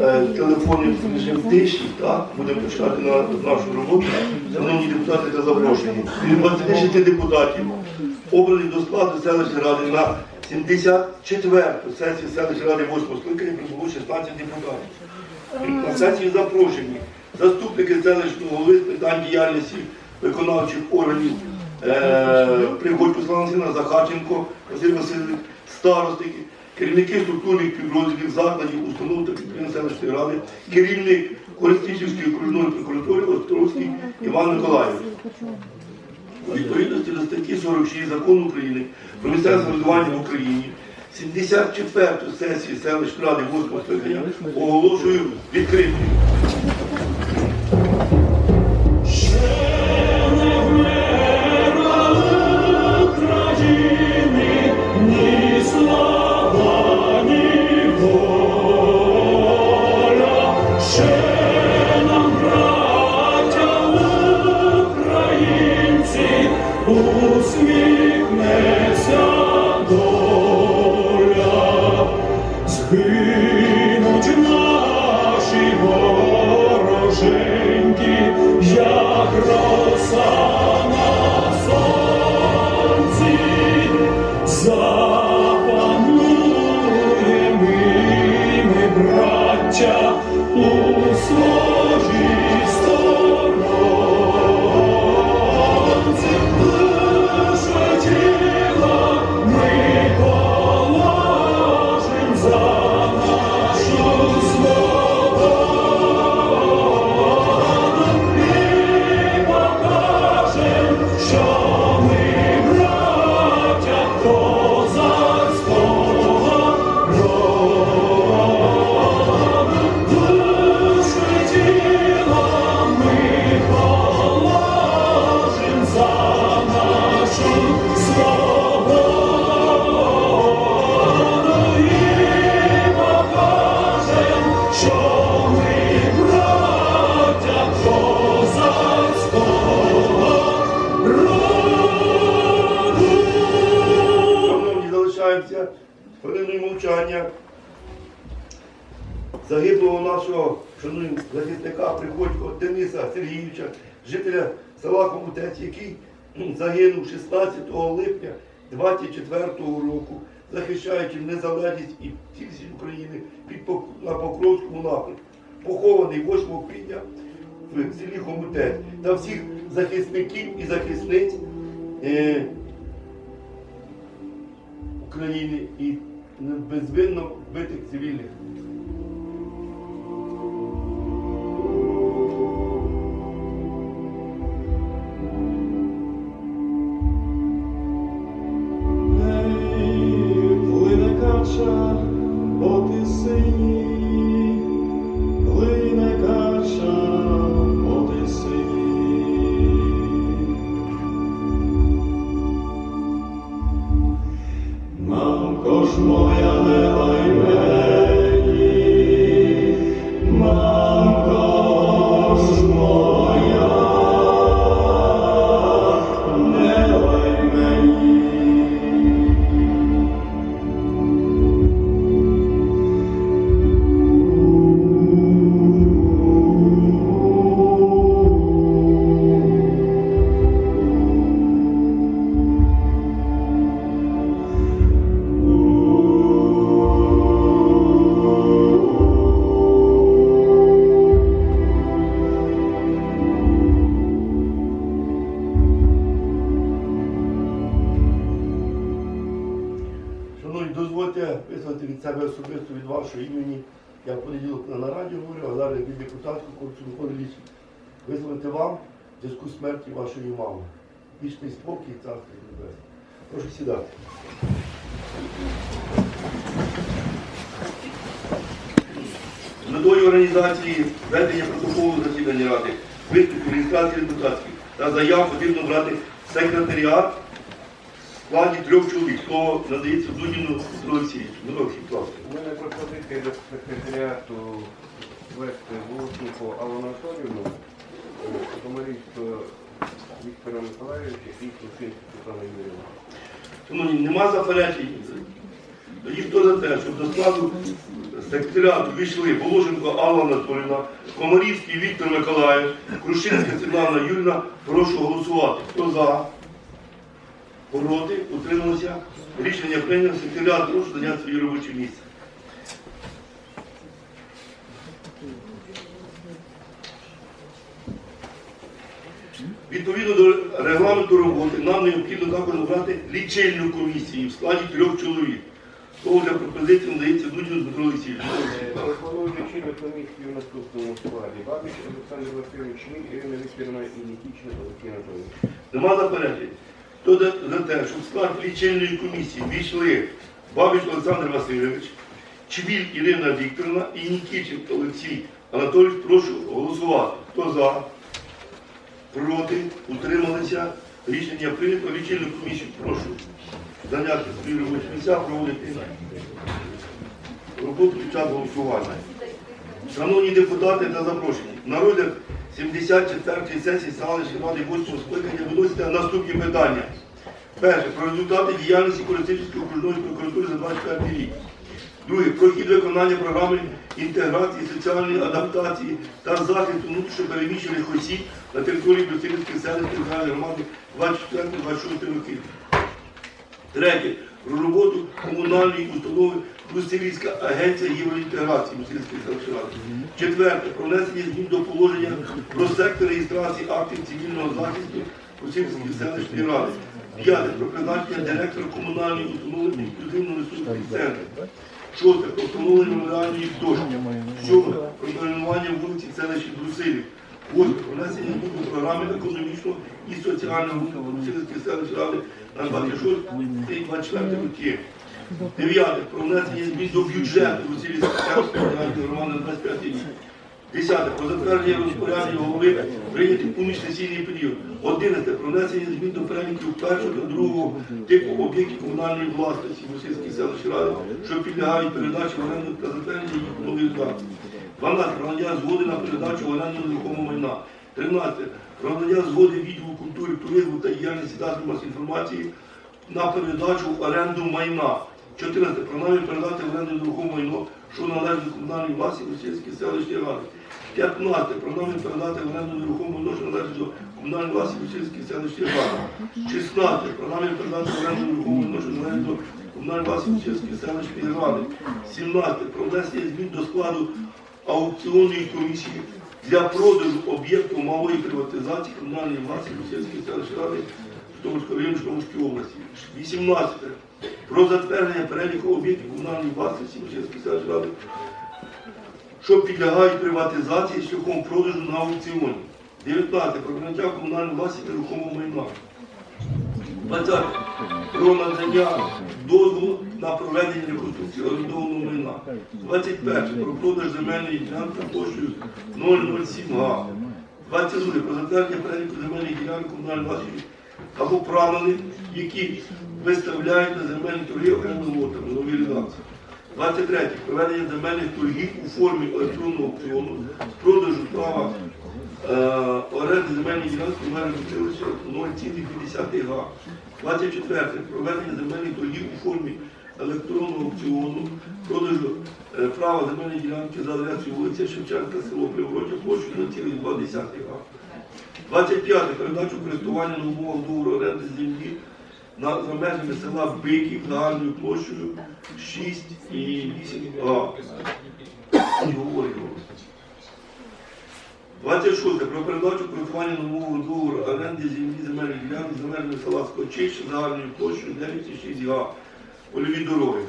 е, телефонний режим тиші, так, будемо починати на нашу роботу. Шановні депутати та запрошені. Від 26 депутатів обрані до складу селищної ради на 74-ту сесію селищної ради 8 скликання прибуло 16 депутатів. На сесії запрошені заступники селищного голови з питань діяльності виконавчих органів е, Пригодько Славансина, Захарченко, Василь Васильович, старости, керівники структурних підрозділів закладів, установ та підприємств селищної ради, керівник Користичівської окружної прокуратури Островський Іван Миколаївич. У відповідності до статті 46 закону України про місцеве самоврядування в Україні 74-ту сесію селищної ради 8 скликання оголошую відкритою. Загиблого нашого шановного захисника Приходько Дениса Сергійовича, жителя села Комутець, який загинув 16 липня 24 року, захищаючи незалежність і цілісність України під на Покровському напрямку. Похований 8 квітня в селі Хомутець та всіх захисників і захисниць е, України і безвинно вбитих цивільних. Зв'язку з смерті вашої мами. Вічний спокій і царство небесне. Прошу сідати. З Метою організації ведення протоколу засідання ради, виступів реєстрації депутатських та заяв потрібно брати секретаріат в складі трьох чоловік. Слово надається Петру Олексійовичу. Олексійович, будь ласка. У мене пропозиція до секретаріату вести Волошенко Аллу Анатоліївну, Комарівського Віктора Миколаївича і Юрійовну. Шановні, нема заперечень. Тоді хто за те, щоб до складу секретаріату війшли Положенко Алла Анатолівна, Комарівський Віктор Миколаїв, Крушинська Світлана Юрівна, прошу голосувати. Хто за? Проти? Утрималося? Рішення прийнято. Секретаріат прошу зайняти своє робоче місце. Відповідно до регламенту роботи, нам необхідно також обрати лічильну комісію в складі трьох чоловік. Слово для пропозиції надається Дудю Дмитру Олексійовичу. Пропоную лічильну комісію в наступному складі. Бабич Олександр Васильович, Міль, Ірина Вікторівна і Нікічна Олексій Анатолійович. Нема заперечень. Хто за за те, щоб в склад лічильної комісії війшли Бабич Олександр Васильович, Чвіль Ірина Вікторівна і Нікічин Олексій Анатолійович, прошу голосувати. Хто за? Проти? Утрималися? Рішення прийнято. Лічильну комісію прошу зайняти свої робочі місця, проводити роботу під час голосування. Шановні депутати та запрошені, на розгляд 74-ї сесії селищної ради 8 скликання виноситься наступні питання. Перше, про результати діяльності Користичівської окружної прокуратури за 24 рік. Друге, про хід виконання програми інтеграції, соціальної адаптації та захисту внутрішньопереміщених осіб на території Брюссельської селищної територіальної громади 24-26 років. Третє. Про роботу комунальної установи Брусилівська агенція євроінтеграції Брусилівської селищної ради. Четверте. Про внесення змін до положення про сектор реєстрації актів цивільного захисту Брусилівської селищної ради. П'яте. Про призначення директора комунальної установи інклюзивного ресурсного центру. Шосте. Про встановлення меморіальної дошки. Сьоме. Про перейменування вулиці селищі Брусилів. Восьме. Про внесення змін до програми економічного і соціального розвитку Брусилівської ради на 26-24 роки. Дев'яте. Про внесення змін до бюджету селищної ради громади на 25 рік. Десяте. Про затвердження розпорядження голови прийняти у міжсесійний період. Одинадцяте. Про внесення змін до переліків першого та другого типу об'єктів комунальної власності Російської селищної ради, що підлягають передачі в оренду та затвердження їх нових редакцій. 12. Про надання згоди на передачу в оренду нерухомого майна. 13. Про надання згоди відділу культури, туризму та діяльності засобів інформації на передачу в оренду майна. 14. Про намір передати в оренду нерухоме майно, що належить до комунальної власності Російської селищної ради. 15. Про намір передати оренду нерухоме майно, що належить до комунальної власності Російської селищної ради. 16. Про намір передати оренду нерухоме майно, що належить до комунальної власності Російської селищної ради. 17. Про внесення змін до складу аукціонної комісії для продажу об'єкту малої приватизації комунальної власності Російської селищної ради Житомирського району Житомирської області. 18. Про затвердження переліку об'єктів комунальної власності Російської селищної ради, що підлягають приватизації шляхом продажу на аукціоні. 19. Про прийняття комунальної власності нерухомого майна. 20. Про надання дозволу на проведення реконструкції орендованого майна. 21. Про продаж земельної ділянки площею 007 га. 22. Про затвердження переліку земельних ділянок комунальної власності або правили, які виставляють на земельні торги окремими лотами, нові редакції. 23. Проведення земельних торгів у формі електронного аукціону з продажу права оренди земельної ділянки мене вчилися 0,2 га. 24. Проведення земельних торгів у формі електронного аукціону, продажу е, права земельної ділянки за адресою вулиця Шевченка, село Приволочя, площею 0,2 га. 25. Передачу користування на умовах договору оренди землі на, за межами села Биків загальною площею 6,8 га. Не говорить голос. 26. Про передачу користування умовах договору оренди землі земельних ділянок межами села Скочище загальною площею 9,6 га. Польові дороги.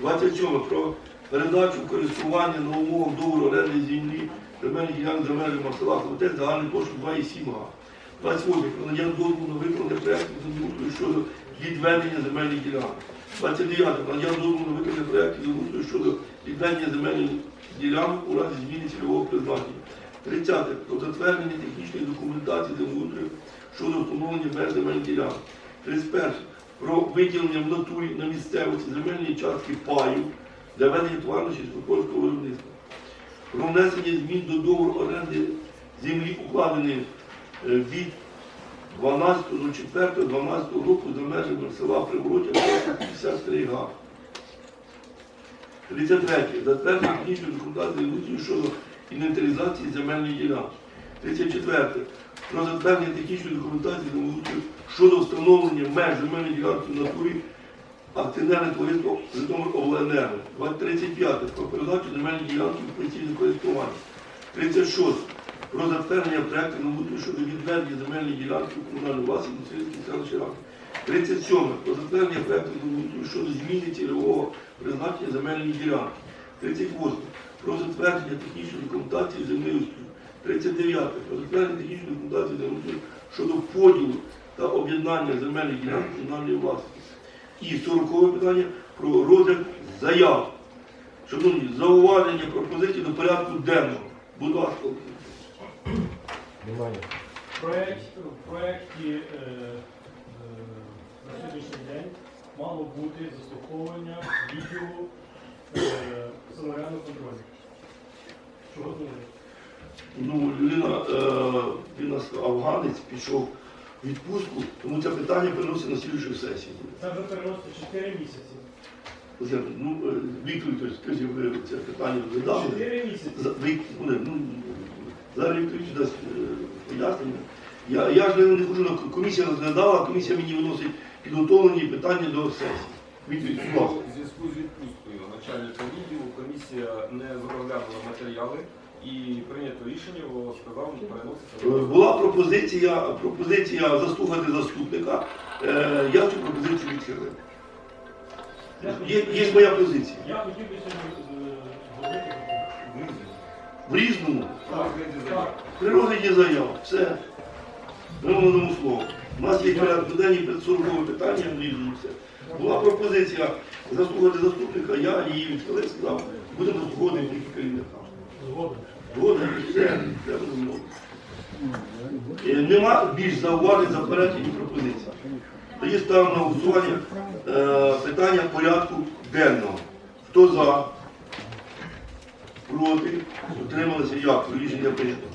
27. Про передачу користування умовах договору оренди землі земельних ділянок межами села Хотець загальною площею 2,7 га. 28. Про надання дозволу на виконання проєктів землеустрою щодо відведення земельних ділянок. 29. Про надання дозволу на виконання проєктів землеустрою щодо відведення земельних ділянок у разі зміни цільового призначення. 30. Про затвердження технічної документації землеустрою щодо встановлення меж земельних ділянок. 31. Про виділення в натурі на місцевості земельної частки паю для ведення товарного сільськогосподарського виробництва. Про внесення змін до договору оренди землі укладений е, від 12.04.12 року за межами села Приволочя 53 га. 33. Затвердження технічної документації щодо інвентаризації земельної ділянки. 34. Про затвердження технічної документації щодо встановлення меж земельної ділянки в натурі акціонерне товариство Житомир Обленерго. 35. Про передачу земельної ділянки в постійне користування. 36. Про затвердження проекту землеустрою щодо відведення земельної ділянки у комунальну власність Сільській селищі Ради. 37. Про затвердження проекту землеустрою щодо зміни цільового призначення земельної ділянки. 38. Про затвердження технічної документації землеустрою. 39. Про затвердження технічної документації землеустрою щодо поділу та об'єднання земельних ділянок комунальної власності. І 40 питання про розгляд заяв. Шановні, зауваження, пропозиції до порядку денного. Будь ласка. Проект, в проєкті е, е, на сьогоднішній день мало бути заслуховування відділу е, контролю. Ну, людина, е, він нас афганець, пішов в відпустку, тому це питання переносить на слідчу сесію. Це вже переноситься 4 місяці. Ну, е, Віктор Вікторович, скажіть, ви це питання задали? 4 місяці. За- ви- ну, Зараз Вікторович дасть е, пояснення. Я, я ж не, хожу на комісія розглядала, комісія мені виносить підготовлені питання до сесії. Вікторович, будь ласка. Начальника відділу комісія не розглянула матеріали і прийнято рішення, бо сказав, переноситься. Е, Була пропозиція, пропозиція заслухати заступника. Е, Я цю пропозицію відхилив. Є, є моя позиція. Я хотів би сьогодні е, зробити. В різному, Так, так. при розгляді заяв, все. Вимовленому слову. У нас є порядок денний 540 питання, в різному все. Була пропозиція заслухати заступника, я її відхилив, сказав, будемо заслухати тільки керівника. Згоден. Згоден, все, треба змовити. Е, Нема більш зауважень, заперечень і пропозицій. Тоді ставимо на голосування е, питання порядку денного. Хто за? Проти? Утрималися? Як? Рішення прийнято.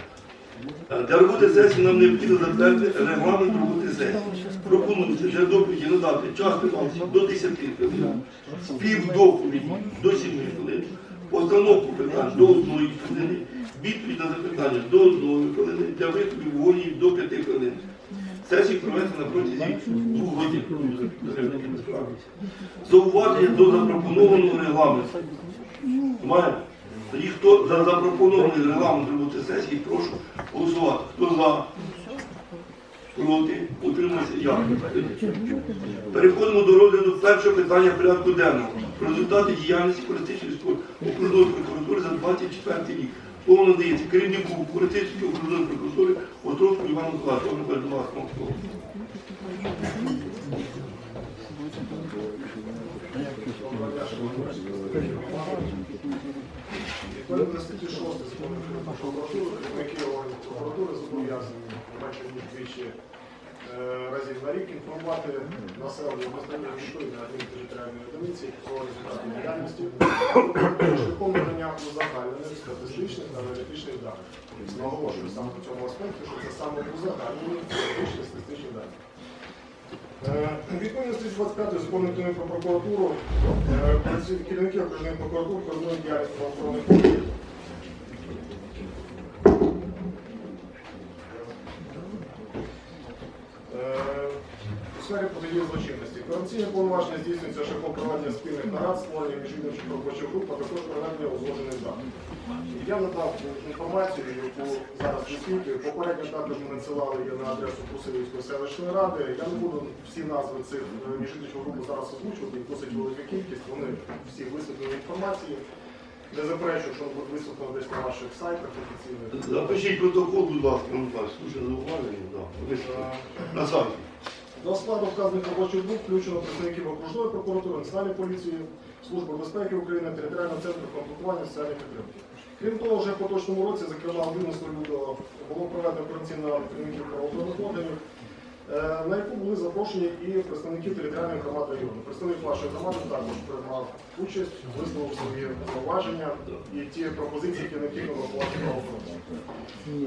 Для роботи сесії нам необхідно затвердити регламент роботи сесії. Пропонується для доповіді надати час до 10 хвилин, співдоповіді до 7 хвилин, постановку питань до 1 хвилини, відповідь на запитання до 1 хвилини, для виступів воїнів до 5 хвилин. Сесію провести на протязі двох годин. Зауваження до запропонованого регламенту. Має. Тоді хто за запропонований регламент роботи сесії, прошу голосувати. Хто за? Проти? Утримується? Дякую. Переходимо до розгляду першого питання порядку денного. Результати діяльності Користичної окружної прокуратури за 24 рік. Слово надається керівнику Користичної окружної прокуратури Островську Івану Миколаївичу. Пане Миколаївич, вам слово. Відповідно статті 6 закону про прокуратуру, керівники органів прокуратури зобов'язані менше ніж двічі е, разів на рік інформувати населення безпеки відповідно адмінтериторіальної одиниці про результати діяльності шляхом надання узагальнених статистичних та аналітичних даних. Наголошую саме в цьому аспекті, що це саме узагальнені статистичні дані. Відповідно статті 25 закону України про прокуратуру е, керівники окружної прокуратури координують діяльність правоохоронних органів. Е, У сфері подає злочинності. Корупційне повноваження здійснюється шляхом проведення спільних нарад, створення міжвідомчих робочих груп, а також проведення узгоджених заходів. Я надав інформацію, яку зараз висвітлюю. Попередньо також ми надсилали її на адресу Кусилівської селищної ради. Я не буду всі назви цих е, міжвідомчих груп зараз озвучувати, їх досить велика кількість. Вони всі висвітлені інформації. Не заперечую, що буде висвітлено десь на ваших сайтах офіційних. Запишіть протокол, будь ласка, Миколаївич. Слушай, зауваження. Висновок. На сайті. До складу вказаних робочих груп включено представників окружної прокуратури, Національної поліції, Служби безпеки України, територіального центру комплектування соціальної підтримки. Крім того, вже в поточному році, зокрема 11 лютого, було проведено операційно керівників правоохоронних органів на яку були запрошені і представники територіальних громад району. Представник вашої громади також приймав участь, висловив свої зауваження і ті пропозиції, які необхідно врахувати правоохоронцям.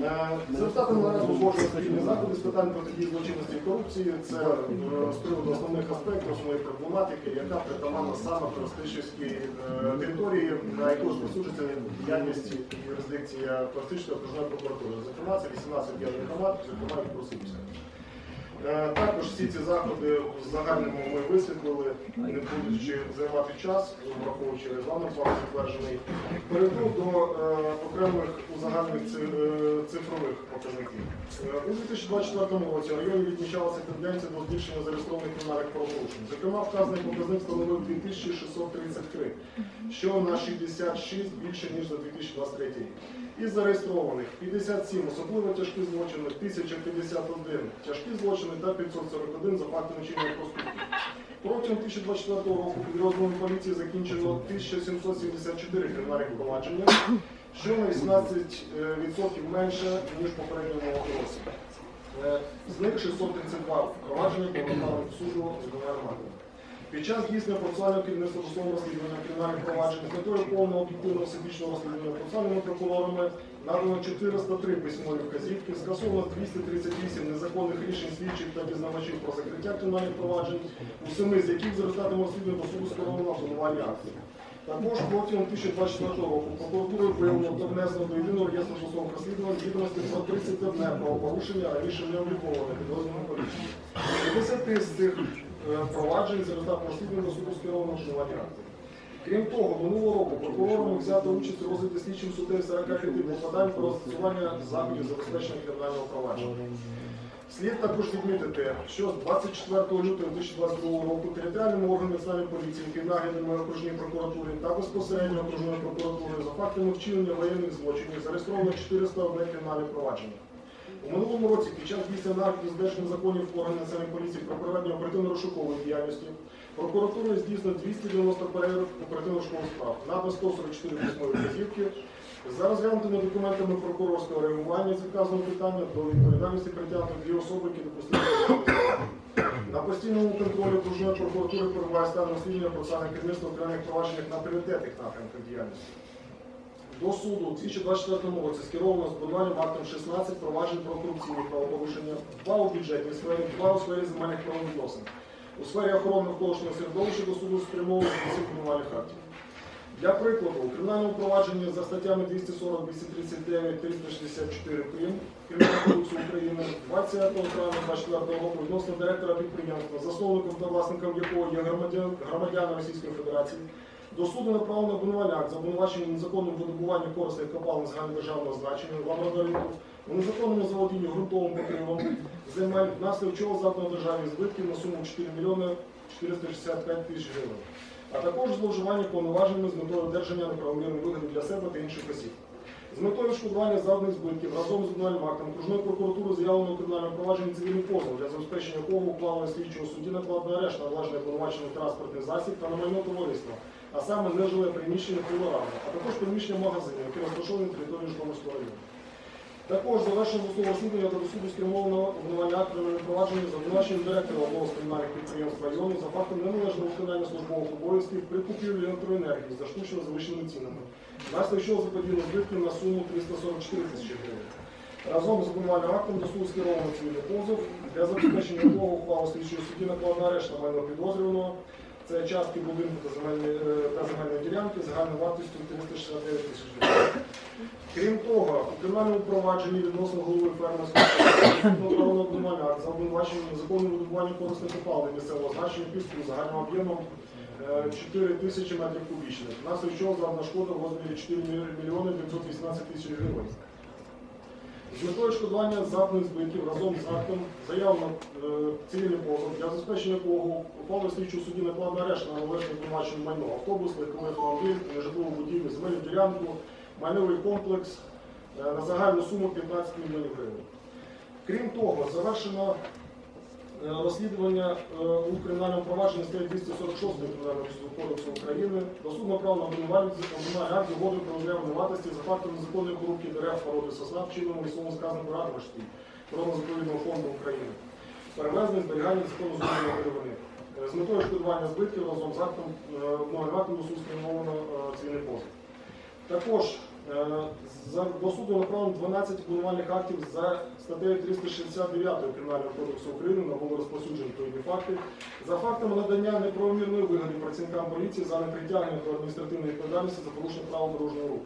Е, За результатами наразі узгоджено спільні заходи з питань протидії злочинності і корупції. Це е, з приводу основних аспектів основної проблематики, яка притаманна саме туристичній е, території, на яку розповсюджується діяльність юрисдикція туристичної окружної прокуратури. Зокрема, це 18 об'єднаних громад, зокрема і Просипська. Е, Також всі ці заходи в загальному ми висвітлили, не будучи займати час, враховуючи регламент план затверджений. Перейду до е, окремих узагальних е, цифрових показників. У 2024 році районі відмічалася тенденція до збільшення зареєстрованих кримінальних правопорушень. Зокрема, вказаний показник становив 2633, що на 66 більше, ніж за 2023 рік. Із зареєстрованих 57 особливо тяжкі злочини, 1051 тяжкі злочини та 541 за фактами чинного проступку. Протягом 2024 року підрозділом поліції закінчено 1774 кримінальних провадження, що на 18% менше, ніж попередньому році. Е, З них 632 провадження до суду. Під час здійснення процесуального керівництва досудового розслідування кримінальних проваджень з метою повного об'єктивного всебічного розслідування процесуальними прокурорами надано 403 письмові вказівки, скасовано 238 незаконних рішень слідчих та дізнавачів про закриття кримінальних проваджень, у семи з яких за результатами розслідування до суду скеровано обвинувальні акти. Також протягом 2024 року прокуратурою виявлено та внесено до єдиного реєстру досудових розслідувань відомості про 31 правопорушення, раніше не обліковане підрозділом поліції. 50 з цих проваджень за результатом розслідування суду скеровано обвинувальні акти. Крім того, минулого року прокурорами взято участь у розгляді слідчим суддею 45 попадань про застосування заходів забезпечення кримінального провадження. Слід також відмітити, що з 24 лютого 2022 року територіальними органами національної поліції під наглядом окружної прокуратури та безпосередньо окружної прокуратури за фактами вчинення воєнних злочинів зареєстровано 401 кримінальне провадження. У минулому році під час здійснення нагляду збереження законів органів національної поліції про проведення оперативно-розшукової діяльності прокуратурою здійснено 290 перевірок оперативно-розшукових справ, надано 144 письмові вказівки. За розглянутими документами прокурорського реагування з вказаного питання до відповідальності притягнуто дві особи, які допустили. На постійному контролі окружної прокуратури перебуває стан розслідування процесуальних керівництва в окремих провадженнях на пріоритетних напрямках діяльності. До суду у 2024 році скеровано з актом 16 проваджень про корупційні правопорушення, два у бюджетній сфері, два у сфері земельних правовідносин. У сфері охорони навколишнього середовища до суду спрямовано 8 обвинувальних актів. Для прикладу, у кримінальному провадженні за статтями 240, 239, 364 прим. Кримінального кодексу України 20 травня 2024 року відносно директора підприємства, засновником та власником якого є громадян, громадяни Російської Федерації, до суду направлено обвинувальний акт за обвинуваченням незаконним видобування корисних копалин загальнодержавного значення лабораториту, у незаконному заводінні ґрунтовим покривом земель, внаслідок чого завдано державі збитків на суму 4 мільйони 465 тисяч гривень а також зловживання повноваженнями з метою одержання неправомірної вигоди для себе та інших осіб. З метою відшкодування завданих збитків разом з обвинувальним актом окружної прокуратури заявлено кримінальне провадження цивільний позов для забезпечення якого уклали слідчого судді накладено арешт на влажне обвинувачених транспортних засіб та на майно товариства, а саме нежиле приміщення пилораму, а також приміщення магазину, яке розташовані на території Житомирського району. Також завершено розслідування та до суду скеровано обвинувальне акт кримінального провадження за обвинуваченням директора одного з комунальних підприємств району за фактом неналежного виконання службових обов'язків при купівлі електроенергії за штучно завищеними цінами. Внаслідок чого заподіяно збитків на суму 344 тисячі гривень. Разом з обвинувальним актом до суду скеровано цивільний позов, для забезпечення якого ухвалу слідчого судді накладена арешт на майно підозрюваного. Це частки будинку та земельної, е, та земельної ділянки загальною вартістю 369 тисяч гривень. Крім того, у кримінальному провадженні відносно голови фермерського обвинувальний за обвинуваченням незаконного видобування корисних копалин місцевого значення піску загальним об'ємом е, 4 тисячі метрів кубічних. Внаслідок чого завдана шкода в розмірі 4 мільйони 918 тисяч гривень. З метою відшкодування завданих збитків разом з актом заявлено е, цивільний позов, для забезпечення якого ухвалою слідчого судді накладна арешт на належне обвинувачене майно, автобус, легковий автомобіль, житлову будівлю, земельну ділянку, майновий комплекс е, на загальну суму 15 мільйонів гривень. Крім того, завершено розслідування е, у кримінальному провадженні статті 246 Кримінального кодексу України до суду направлено обвинувальний акт угоди про виявлення винуватості за фактом незаконної порубки дерев породи сосна вчиненому лісовому сказаному Радвашті природно-заповідного фонду України. перевезення, зберігання закону зумовлення деревини. Е, З метою шкодування збитків разом з актом е, новим актом до спрямовано е, цивільний позов. Також е, до суду направлено 12 обвинувальних актів за статтею 369 Кримінального кодексу України на було розповсюджені відповідні факти за фактами надання неправомірної вигоди працівникам поліції за непритягнення до адміністративної відповідальності за порушення правил дорожнього руху.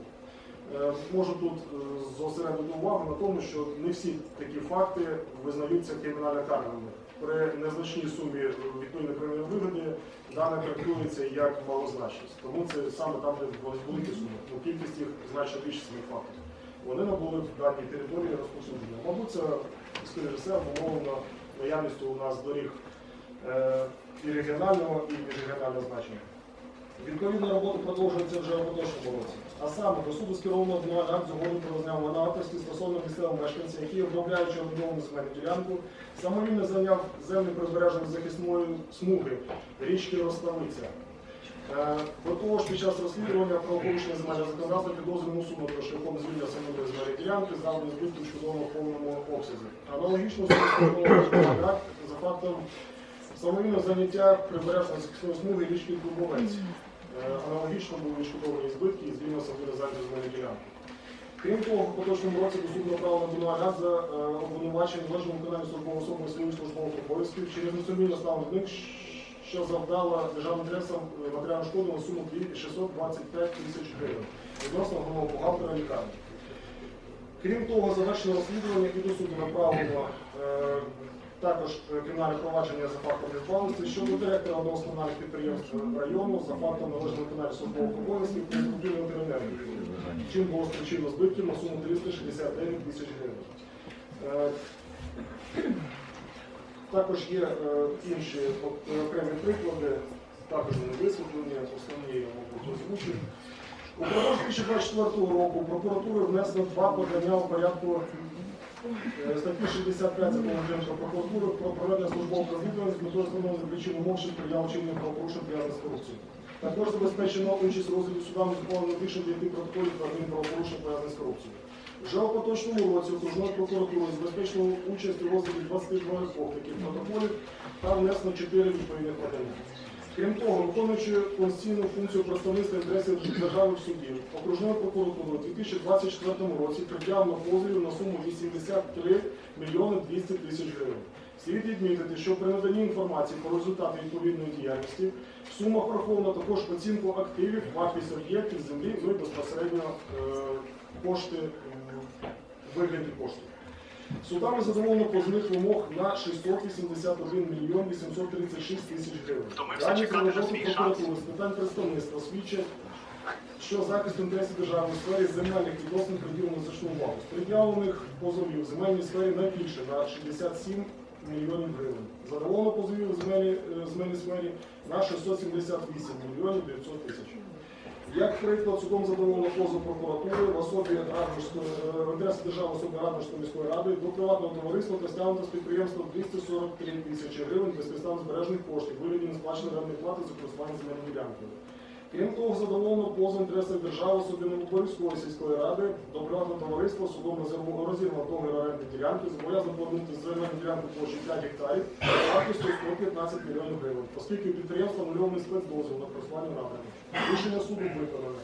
Е, Можу тут е, зосередити увагу на тому, що не всі такі факти визнаються кримінально карними. При незначній сумі відповідної кримінальної вигоди дане трактується як малозначність. Тому це саме там, де великі суми. Ну, кількість їх значно більше самих фактів. Вони набули в даній території розповсюдження. Мабуть, це скоріше все обумовлено наявністю у нас доріг е, і регіонального, і міжрегіонального значення. Відповідна робота продовжується вже у поточному році. А саме до суду скеровано обвинувальний акт з угоди про визнання винуватості стосовно місцевого мешканця, який, обробляючи обвиновану земельну ділянку, самовільно зайняв землі прибережної захисної смуги річки Роставиця. Е, До того ж, під час розслідування про порушення земельного законодавства підозрюємо усунуто шляхом звільнення самої земельної ділянки, завданих збитків щодо в повному обсязі. Аналогічно за фактом самовільного заняття прибережної захисної смуги річки Дубовець. Аналогічно були відшкодовані збитки і звільнено зайняті земельні ділянки. Крім того, в поточному році до суду направлено обвинувальний акт за обвинувачення належного виконання службової особи своїх службових обов'язків через несумлінно ставлених них, що завдала державним інтересам е, матеріальну шкоду на суму 625 тисяч гривень відносно головного бухгалтера лікарні. Крім того, завершено розслідування і до суду направлено е, також е, кримінальне провадження за фактом відбавленості щодо директора одного з комунальних підприємств району за фактом належного виконання службових обов'язків при закупівлі електроенергії. Чим було спричинено збитків на суму 369 тисяч гривень. Е, Також є е, інші окремі приклади, також вони висвітлені, основні озвучив. Упродовж 2024 року прокуратура внесла два подання у порядку статті 65 закону України про прокуратуру про проведення службового розслідування з метою встановлення причин умов чи сприяння вчинення правопорушень пов'язаних з корупцією. Також забезпечено участь у розгляді судами заповнено більше 9 протоколів про адмінправопорушень пов'язаних з корупцією. Вже у поточному році окружною прокуратурою забезпечено участь у розгляді 22 таких протоколів та внесено 4 відповідних подання. Крім того, виконуючи конституційну функцію представництва інтересів держави в суді, окружною прокуратурою у 2024 році пред'явлено позовів на суму 83 мільйони 200 тисяч гривень. Слід відмітити, що при наданні інформації про результати відповідної діяльності в сумах враховано також оцінку активів, вартість об'єктів землі, ну і безпосередньо е, кошти вигляді коштів. Судами задоволено позовних вимог на 681 мільйон 836 тисяч гривень. Дані за роботу прокуратури з питань представництва свідчать, що захист інтересів держави у сфері земельних відносин приділено значну увагу. З пред'явлених позовів в земельній сфері найбільше на 67 мільйонів гривень. Задоволено позовів земельній, е, земельній сфері на 678 мільйонів 900 тисяч. Як приклад, судом задоволено позов прокуратури в особі інтересі держави особи особі Радножської міської ради до приватного товариства та стягнуто з підприємства 243 тисячі гривень без підстав збережених коштів, вигляді несплаченої рентної плати за користування земельною ділянкою. Крім того, задоволено позов інтересів держави особливо особі сільської ради до приватного товариства судом розірвано договір оренди ділянки, зобов'язано повернути земельну ділянку площі 5 гектарів вартістю 115 мільйонів гривень, оскільки підприємство нульовий спецдозвіл на користування ради. Рішення суду виконане.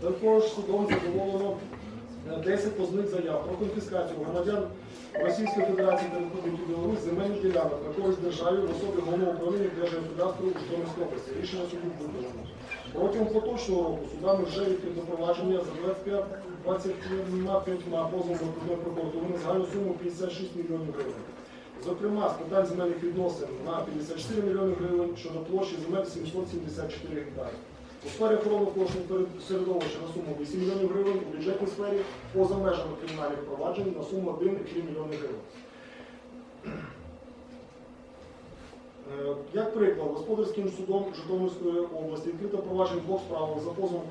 Також судом задоволено 10 позовних заяв про конфіскацію громадян Російської Федерації та Республіки Білорусь земельних ділянок на користь державі в особі головного управління Держгеокадастру у Житомирській області. Рішення суду виконано. Протягом поточного року судами вже відкрито провадження за 25 25 позовом окружної прокуратури на загальну суму 56 мільйонів гривень. Зокрема, з питань земельних відносин на 54 мільйони гривень щодо площі земель 774 гектари. У сфері охорони кожного середовища на суму 8 млн гривень, у бюджетній сфері поза межами кримінальних проваджень на суму 1,3 млн. Е, Як приклад, господарським судом Житомирської області відкрито провадження двох справах за позовом